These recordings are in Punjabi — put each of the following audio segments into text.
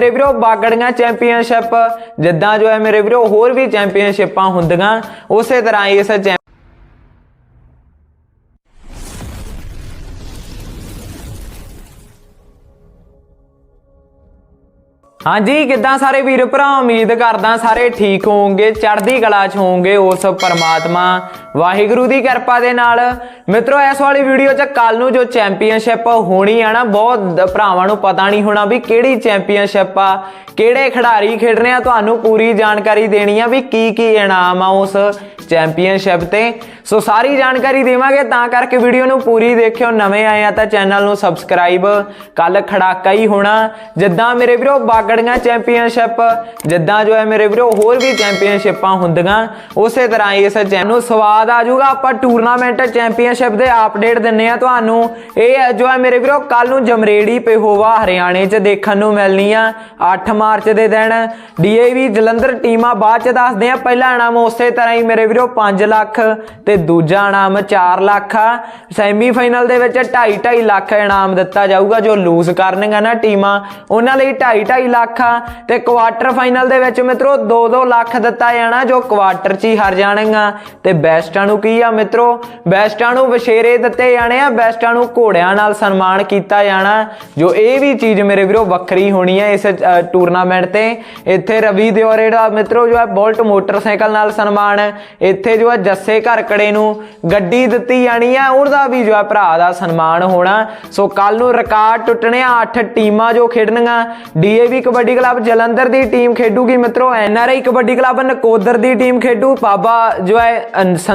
ਮੇਰੇ ਵੀਰੋ, ਬਾਗੜੀਆਂ ਚੈਂਪੀਅਨਸ਼ਿਪ ਜਿੱਦਾਂ ਜੋ ਹੈ ਮੇਰੇ ਵੀਰੋ, ਹੋਰ ਵੀ ਚੈਂਪੀਅਨਸ਼ਿਪਾਂ ਹੁੰਦੀਆਂ। ਉਸੇ ਤਰ੍ਹਾਂ ਇਸ ਹਾਂਜੀ, ਕਿੱਦਾਂ ਸਾਰੇ ਵੀਰ ਭਰਾ? ਉਮੀਦ ਕਰਦਾ ਸਾਰੇ ਠੀਕ ਹੋਵੋਗੇ, ਚੜ੍ਹਦੀ ਕਲਾ 'ਚ ਹੋਵੋਗੇ ਉਸ ਪਰਮਾਤਮਾ ਵਾਹਿਗੁਰੂ ਦੀ ਕਿਰਪਾ ਦੇ ਨਾਲ। ਮਿੱਤਰੋ, ਇਸ ਵਾਲੀ ਵੀਡੀਓ 'ਚ ਕੱਲ ਨੂੰ ਜੋ ਚੈਂਪੀਅਨਸ਼ਿਪ ਹੋਣੀ ਆ ਨਾ, ਬਹੁਤ ਭਰਾਵਾਂ ਨੂੰ ਪਤਾ ਨਹੀਂ ਹੋਣਾ ਵੀ ਕਿਹੜੀ ਚੈਂਪੀਅਨਸ਼ਿਪ ਆ, ਕਿਹੜੇ ਖਿਡਾਰੀ ਖੇਡਣੇ ਆ, ਤੁਹਾਨੂੰ ਪੂਰੀ ਜਾਣਕਾਰੀ ਦੇਣੀ ਆ ਵੀ ਕੀ ਕੀ ਇਨਾਮ ਆ ਉਸ ਚੈਂਪੀਅਨਸ਼ਿਪ ਤੇ। ਸੋ ਸਾਰੀ ਜਾਣਕਾਰੀ ਦੇਵਾਂਗੇ, ਤਾਂ ਕਰਕੇ ਵੀਡੀਓ ਨੂੰ ਪੂਰੀ ਦੇਖਿਓ। ਨਵੇਂ ਆਏ ਆ ਤਾਂ ਚੈਨਲ ਨੂੰ ਸਬਸਕ੍ਰਾਈਬ। ਕੱਲ ਖੜਾਕਾ ਹੀ ਹੋਣਾ। ਜਿੱਦਾਂ ਮੇਰੇ ਵੀਰੋ, ਬਾਗੜੀਆਂ ਚੈਂਪੀਅਨਸ਼ਿਪ, ਜਿੱਦਾਂ ਜੋ ਹੈ ਮੇਰੇ ਵੀਰੋ, ਹੋਰ ਵੀ ਚੈਂਪੀਅਨਸ਼ਿਪਾਂ ਹੁੰਦੀਆਂ, ਉਸੇ ਤਰ੍ਹਾਂ ਹੀ ਇਸ ਚੈਨਲ ਨੂੰ ਸਵਾਲ ਸਵਾਦ ਆ ਜਾਊਗਾ, ਆਪਾਂ ਟੂਰਨਾਮੈਂਟ ਚੈਂਪੀਅਨਸ਼ਿਪ ਦੇ ਅਪਡੇਟ ਦਿੰਨੇ ਆ ਤੁਹਾਨੂੰ। ਇਹ ਜੋ ਹੈ ਮੇਰੇ ਵੀਰੋ ਕੱਲ ਨੂੰ ਜਮਰੇੜੀ ਪੇਹੋਵਾ ਹਰਿਆਣੇ 'ਚ ਦੇਖਣ ਨੂੰ ਮਿਲਣੀ ਆ 8 ਮਾਰਚ ਦੇ ਦਿਨ। ਡੀਏਵੀ ਜਲੰਧਰ ਟੀਮਾਂ ਬਾਅਦ 'ਚ ਦੱਸਦੇ ਆ, ਪਹਿਲਾ ਇਨਾਮ ਉਸੇ ਤਰ੍ਹਾਂ ਹੀ ਮੇਰੇ ਵੀਰੋ 5 ਲੱਖ ਤੇ ਦੂਜਾ ਇਨਾਮ 4 ਲੱਖ ਆ। ਸੈਮੀਫਾਈਨਲ ਦੇ ਵਿੱਚ 2.5 2.5 ਲੱਖ ਇਨਾਮ ਦਿੱਤਾ ਜਾਊਗਾ, ਜੋ ਲੂਜ਼ ਕਰਨਗਾ ਨਾ ਟੀਮਾਂ। ਉਹਨਾਂ ਲਈ 2.5 2.5 ਲੱਖ ਆ। ਤੇ ਕੁਆਟਰ ਫਾਈਨਲ ਦੇ ਵਿੱਚ ਮਿੱਤਰੋ 2-2 ਲੱਖ ਦਿੱਤਾ ਜਾਣਾ, ਜੋ ਕੁਆਟਰ 'ਚ ਹੀ ਹਾਰ ਜਾਣਗਾ ਤੇ ਬੈਸਟ ਨੂੰ ਕੀ ਆ ਮਿੱਤਰੋ? ਬੈਸਟਾਂ ਨੂੰ ਵਿਸ਼ੇਰੇ ਦਿੱਤੇ ਜਾਣੇ ਆ, ਬੈਸਟਾਂ ਨੂੰ ਘੋੜਿਆਂ ਨਾਲ ਸਨਮਾਨ ਕੀਤਾ ਜਾਣਾ। ਜੋ ਇਹ ਵੀ ਚੀਜ਼ ਮੇਰੇ ਵੀਰੋ ਵੱਖਰੀ ਹੋਣੀ ਹੈ ਇਸ ਟੂਰਨਾਮੈਂਟ ਤੇ। ਇੱਥੇ ਰਵੀ ਦਿਓਰੇ ਦਾ ਮਿੱਤਰੋ ਜੋ ਹੈ, ਬੋਲਟ ਮੋਟਰਸਾਈਕਲ ਨਾਲ ਸਨਮਾਨ। ਇੱਥੇ ਜੋ ਹੈ, ਜੱਸੇ ਘਰਕੜੇ ਨੂੰ ਗੱਡੀ ਦਿੱਤੀ ਜਾਣੀ ਆ, ਉਹਦਾ ਵੀ ਜੋ ਹੈ, ਭਰਾ ਦਾ ਸਨਮਾਨ ਹੋਣਾ। ਸੋ ਕੱਲ ਨੂੰ ਰਿਕਾਰਡ ਟੁੱਟਣੇ ਆ 8 ਟੀਮਾਂ ਜੋ ਖੇਡਣਗੀਆਂ। ਡੀਏਵੀ ਕਬੱਡੀ ਕਲੱਬ ਜਲੰਧਰ ਦੀ ਟੀਮ ਖੇਡੂਗੀ ਮਿੱਤਰੋ। ਐਨਆਰਆਈ ਕਬੱਡੀ ਕਲੱਬ ਨਕੋਦਰ ਦੀ ਟੀਮ ਖੇਡੂ। ਬਾਬਾ ਜੋ ਹੈ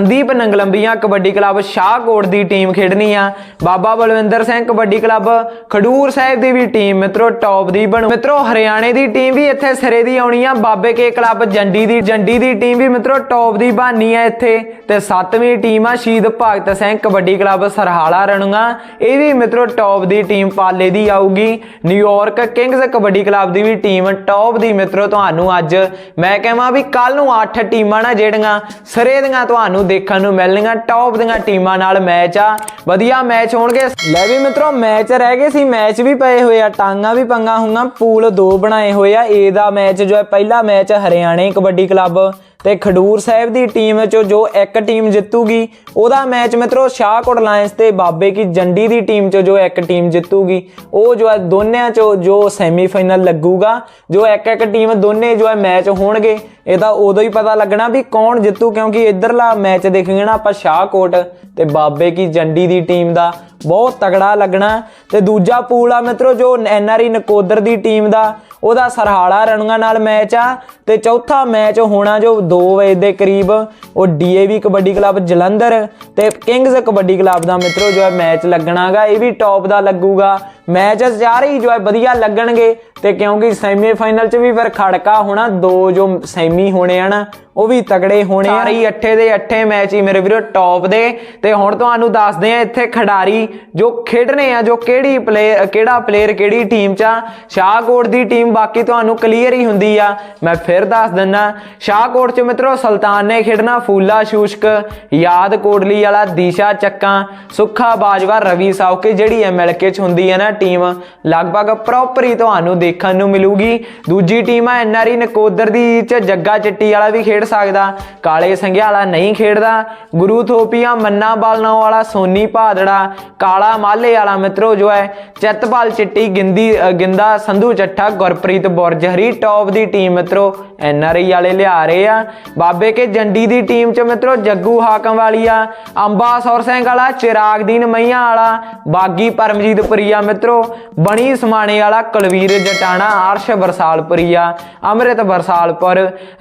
ਸੰਦੀਪ ਨੰਗਲੰਬੀਆਂ ਕਬੱਡੀ ਕਲੱਬ ਸ਼ਾਹਕੋਟ ਦੀ ਟੀਮ ਖੇਡਣੀ ਆ। ਬਾਬਾ ਬਲਵਿੰਦਰ ਸਿੰਘ ਕਬੱਡੀ ਕਲੱਬ ਖਡੂਰ ਸਾਹਿਬ ਦੀ ਵੀ ਟੀਮ ਮਿੱਤਰੋ ਟੌਪ ਦੀ ਬਣੂ। ਮਿੱਤਰੋ ਹਰਿਆਣੇ ਦੀ ਟੀਮ ਵੀ ਇੱਥੇ ਸਿਰੇ ਦੀ ਆਉਣੀ ਆ। ਬਾਬੇ ਕੇ ਕਲੱਬ ਜੰਡੀ ਦੀ ਜੰਡੀ ਦੀ ਟੀਮ ਵੀ ਮਿੱਤਰੋ ਟੌਪ ਦੀ ਬਾਨੀ ਆ ਇੱਥੇ। ਤੇ ਸੱਤਵੀਂ ਟੀਮ ਆ ਸ਼ਹੀਦ ਭਗਤ ਸਿੰਘ ਕਬੱਡੀ ਕਲੱਬ ਸਰਹਾਲਾ ਰਣੂਗਾ ਇਹ ਵੀ ਮਿੱਤਰੋ ਟੌਪ ਦੀ ਟੀਮ ਪਾਲੇ ਦੀ ਆਊਗੀ। New York Kings kabaddi club ਦੀ ਵੀ ਟੀਮ ਟੌਪ ਦੀ ਮਿੱਤਰੋ ਤੁਹਾਨੂੰ ਅੱਜ ਮੈਂ ਕਹਾਂ ਵੀ ਕੱਲ ਨੂੰ 8 ਟੀਮਾਂ ਨਾ ਜਿਹੜੀਆਂ ਸਿਰੇ ਦੀਆਂ ਤੁਹਾਨੂੰ ਦੇਖਣ ਨੂੰ ਮਿਲਣਗੀਆਂ ਟੌਪ ਦੀਆਂ ਟੀਮਾਂ ਨਾਲ ਮੈਚ ਆ। ਵਧੀਆ ਮੈਚ ਹੋਣਗੇ। ਲੈ ਵੀ ਮਿੱਤਰੋ ਮੈਚ ਰਹਿ ਗਏ ਸੀ ਮੈਚ ਵੀ ਪਏ ਹੋਏ ਆ, ਟਾਂਗਾ ਵੀ ਪੰਗਾ ਹੁੰਗਾ, ਪੂਲ ਦੋ ਬਣਾਏ ਹੋਏ ਆ। ਏ ਦਾ ਮੈਚ ਜੋ ਹੈ, ਪਹਿਲਾ ਮੈਚ ਹਰਿਆਣੇ ਕਬੱਡੀ ਕਲੱਬ ਤੇ ਖਡੂਰ ਸਾਹਿਬ ਦੀ ਟੀਮ ਚੋਂ ਜੋ ਇੱਕ ਟੀਮ ਜਿੱਤੂਗੀ, ਉਹਦਾ ਮੈਚ ਮਿੱਤਰੋ ਸ਼ਾਹਕੋਟ ਲਾਇੰਸ ਤੇ ਬਾਬੇ ਕੀ ਜੰਡੀ ਦੀ ਟੀਮ ਚੋਂ ਜੋ ਇੱਕ ਟੀਮ ਜਿੱਤੂਗੀ, ਉਹ ਜੋ ਹੈ ਦੋਨਿਆਂ ਚੋਂ ਜੋ ਸੈਮੀਫਾਈਨਲ ਲੱਗੂਗਾ, ਜੋ ਇੱਕ ਇੱਕ ਟੀਮ ਦੋਨੇ ਜੋ ਹੈ ਮੈਚ ਹੋਣਗੇ ਇਹ ਤਾਂ ਉਦੋਂ ਹੀ ਪਤਾ ਲੱਗਣਾ ਵੀ ਕੌਣ ਜਿੱਤੂ, ਕਿਉਂਕਿ ਇਧਰਲਾ ਮੈਚ ਦੇਖਾਂਗੇ ਨਾ ਆਪਾਂ ਸ਼ਾਹਕੋਟ ਤੇ ਬਾਬੇ ਕੀ ਜੰਡੀ ਦੀ ਟੀਮ ਦਾ, ਬਹੁਤ ਤਗੜਾ ਲੱਗਣਾ। ਤੇ ਦੂਜਾ ਪੂਲ ਆ ਮਿੱਤਰੋ ਜੋ ਐਨਆਰਈ ਨਕੋਦਰ ਦੀ ਟੀਮ ਦਾ ਉਹਦਾ ਸਰਹਾਲਾ ਰਣੂਆਂ ਨਾਲ ਮੈਚ ਆ ਤੇ ਚੌਥਾ ਮੈਚ ਹੋਣਾ ਜੋ 2 ਵਜੇ ਦੇ ਕਰੀਬ, ਉਹ ਡੀਏਵੀ ਕਬੱਡੀ ਕਲੱਬ ਜਲੰਧਰ ਤੇ ਕਿੰਗਜ਼ ਕਬੱਡੀ ਕਲੱਬ ਦਾ ਮਿੱਤਰੋ ਜੋ ਹੈ ਮੈਚ ਲੱਗਣਾਗਾ, ਇਹ ਵੀ ਟੌਪ ਦਾ ਲੱਗੂਗਾ। ਮੈਚ ਸਾਰੇ ਹੀ ਜੋ ਹੈ ਵਧੀਆ ਲੱਗਣਗੇ। ਤੇ ਕਿਉਂਕਿ ਸੈਮੀਫਾਈਨਲ 'ਚ ਵੀ ਫਿਰ ਖੜਕਾ ਹੋਣਾ ਦੋ ਜੋ ਸੈਮੀ ਹੋਣੇ ਆ ਨਾ ਉਹ ਵੀ ਤਗੜੇ ਹੋਣੇ ਆ ਸਾਰੇ ਅੱਠੇ ਦੇ ਅੱਠੇ ਮੈਚ ਹੀ ਮੇਰੇ ਵੀਰੋ ਟੌਪ ਦੇ। ਤੇ ਹੁਣ ਤੁਹਾਨੂੰ ਦੱਸਦੇ ਆ ਇੱਥੇ ਖਿਡਾਰੀ ਜੋ ਖੇਡਣੇ ਆ ਜੋ ਕਿਹੜੀ ਪਲੇਅਰ ਕਿਹੜਾ ਪਲੇਅਰ ਕਿਹੜੀ ਟੀਮ 'ਚ ਆ। ਸ਼ਾਹਕੋਟ ਦੀ ਟੀਮ ਬਾਕੀ ਤੁਹਾਨੂੰ ਕਲੀਅਰ ਹੀ ਹੁੰਦੀ ਆ। ਮੈਂ ਫਿਰ ਦੱਸ ਦਿੰਨਾ ਸ਼ਾਹਕੋਟ 'ਚ ਮਿੱਤਰੋ ਸੁਲਤਾਨ ਨੇ ਖੇਡਣਾ ਫੂਲਾ ਸ਼ੂਸ਼ਕ ਯਾਦ ਕੋਟਲੀ ਵਾਲਾ ਦੀਸ਼ਾ ਚੱਕਾਂ ਸੁੱਖਾ ਬਾਜਵਾ ਰਵੀ ਸਾਉਕੇ ਜਿਹੜੀ ਐਮਐਲਕੇ 'ਚ ਹੁੰਦੀ ਹੈ ਨਾ ਟੀਮ ਲਗਭਗ ਪ੍ਰੋਪਰ ਹੀ ਤੁਹਾਨੂੰ ਦੇਖਣ ਨੂੰ ਮਿਲੂਗੀ। ਦੂਜੀ ਟੀਮ ਆ ਐਨਆਰਈ ਨਕੋਦਰ ਦੀ 'ਚ ਜੱਗਾ ਚੱਟੀ ਵਾਲਾ ਵੀ ਖੇਡ ਸਕਦਾ, ਕਾਲੇ ਸੰਘਿਆਲਾ ਨਹੀਂ ਖੇਡਦਾ। ਗੁਰੂ ਥੋਪੀਆ, ਮੰਨਾ ਬਾਲਨਾ ਵਾਲਾ, ਸੋਨੀ ਭਾਦੜਾ, ਕਾਲਾ ਮਾਲੇ ਵਾਲਾ ਮਿੱਤਰੋ ਜੋ ਹੈ, ਚਿੱਤਪਾਲ ਚਿੱਟੀ, ਗਿੰਦੀ ਗਿੰਦਾ, ਸੰਧੂ ਚੱਠਾ, ਗੁਰਪ੍ਰੀਤ ਬੁਰਜਹਰੀ ਟੌਪ ਦੀ ਟੀਮ ਮਿੱਤਰੋ। ਐਨ ਆਰ ਆਈ ਵਾਲੇ ਲਿਆ ਰਹੇ ਆ। ਬਾਬੇ ਕੇ ਜੰਡੀ ਦੀ ਟੀਮ ਚ ਮਿੱਤਰੋ ਜੱਗੂ ਹਾਕਮ ਵਾਲੀ ਆ, ਅੰਬਾ ਸਿੰਘ ਵਾਲਾ, ਚਿਰਾਗਦੀਨ ਮਈਆਂ ਵਾਲਾ, ਬਾਗੀ ਪਰਮਜੀਤ ਪ੍ਰਿਆ ਮਿੱਤਰੋ, ਬਣੀ ਸਮਾਣੇ ਵਾਲਾ ਕੁਲਵੀਰ ਜਟਾਣਾ, ਅਰਸ਼ ਬਰਸਾਲਪੁਰੀਆ ਅੰਮ੍ਰਿਤ ਬਰਸਾਲਪੁਰ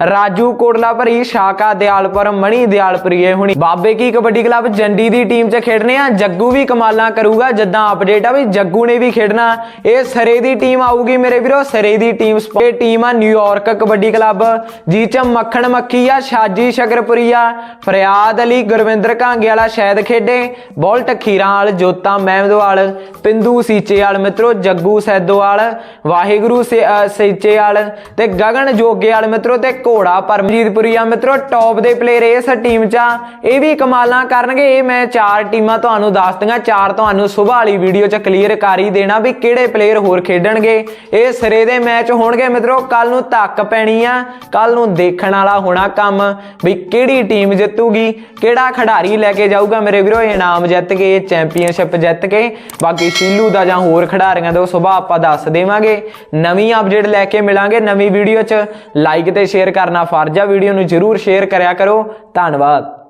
ਰਾਜੂ ਕੋਟਲਾ ਭਰੀ ਸ਼ਾਕਾ ਦਿਆਲਪੁਰ, ਮਣੀ ਦਿਆਲਪੁਰੀਏ ਹੁਣੀ। ਬਾਬੇ ਕੀ ਕਬੱਡੀ ਕਲੱਬ ਜੰਡੀ ਦੀ ਟੀਮ 'ਚ ਖੇਡਣੇ ਆ, ਜੱਗੂ ਵੀ ਕਮਾਲਾਂ ਕਰੂਗਾ, ਜਿੱਦਾਂ ਅਪਡੇਟ ਆ ਵੀ ਜੱਗੂ ਨੇ ਵੀ ਖੇਡਣਾ। ਇਹ ਸਰੇ ਦੀ ਟੀਮ ਆਊਗੀ ਮੇਰੇ ਵੀਰੋ, ਸਰੇ ਦੀ ਟੀਮ ਇਹ ਟੀਮ ਆ ਨਿਊਯਾਰਕ ਕਬੱਡੀ ਕਲੱਬ ਜੀ ਚ ਮੱਖਣ ਮੱਖੀ ਆ ਸ਼ਾਜੀ ਸ਼ਕਰਪੁਰੀਆ ਫਰਿਆਦ ਅਲੀ ਗੁਰਵਿੰਦਰ ਕਾਂਗੇ ਵਾਲਾ ਸ਼ਾਇਦ ਖੇਡੇ। ਬੋਲਟ ਖੀਰਾਂ ਵਾਲ ਜੋਤਾ ਮਹਿਮਦਵਾਲ ਪਿੰਦੂ ਸੀਚੇ ਸੇਚੇਵਾਲ ਮਿੱਤਰੋ ਜੱਗੂ ਸੈਦੋਵਾਲ ਵਾਹਿਗੁਰੂ ਸੇ- ਅ, ਤੇ ਗਗਨ ਜੋਗੇਵਾਲ ਮਿੱਤਰੋ ਤੇ ਘੋੜਾ ਪਰਮਜੀਤਪੁਰੀਆ ਮਿੱਤਰੋ ਟੌਪ ਦੇ ਪਲੇਅਰ ਇਸ ਟੀਮ 'ਚ ਇਹ ਵੀ ਕਮਾਲਾਂ ਕਰਨਗੇ। ਇਹ ਮੈਂ ਚਾਰ ਟੀਮਾਂ ਤੁਹਾਨੂੰ ਦੱਸ ਦਿਆਂ ਚਾਰ ਤੁਹਾਨੂੰ ਸੁਬਾਹ ਵਾਲੀ ਵੀਡੀਓ 'ਚ ਕਲੀਅਰ ਕਰ ਹੀ ਦੇਣਾ ਵੀ ਕਿਹੜੇ ਪਲੇਅਰ ਹੋਰ ਖੇਡਣਗੇ। ਇਹ ਸਿਰੇ ਦੇ ਮੈਚ ਹੋਣਗੇ ਮਿੱਤਰੋ। ਕੱਲ ਨੂੰ ਧੱਕ ਪੈਣੀ ਆ। ਕੱਲ ਨੂੰ ਦੇਖਣ ਵਾਲਾ ਹੋਣਾ ਕੰਮ ਵੀ ਕਿਹੜੀ ਟੀਮ ਜਿੱਤੂਗੀ, ਕਿਹੜਾ ਖਿਡਾਰੀ ਲੈ ਕੇ ਜਾਊਗਾ ਮੇਰੇ ਵੀਰੋ ਇਨਾਮ ਜਿੱਤ ਕੇ ਚੈਂਪੀਅਨਸ਼ਿਪ ਜਿੱਤ ਕੇ, ਬਾਕੀ ਸ਼ੀਲੂ ਦਾ ਜਾਂ ਹੋਰ ਖਿਡਾਰੀਆਂ ਦਾ ਉਹ ਸੁਬਾਹ ਆਪਾਂ ਦੱਸ ਦੇਵਾਂਗੇ। ਨਵੀਂ ਅਪਡੇਟ ਲੈ ਕੇ ਮਿਲਾਂਗੇ ਨਵੀਂ ਵੀਡੀਓ 'ਚ। ਲਾਈਕ ਤੇ ਸ਼ੇਅਰ ਕਰਨਾ, ਫਰਜ਼ ਆ ਵੀਡੀਓ ਨੂੰ ਜਰੂਰ ਸ਼ੇਅਰ ਕਰਿਆ ਕਰੋ। ਧੰਨਵਾਦ।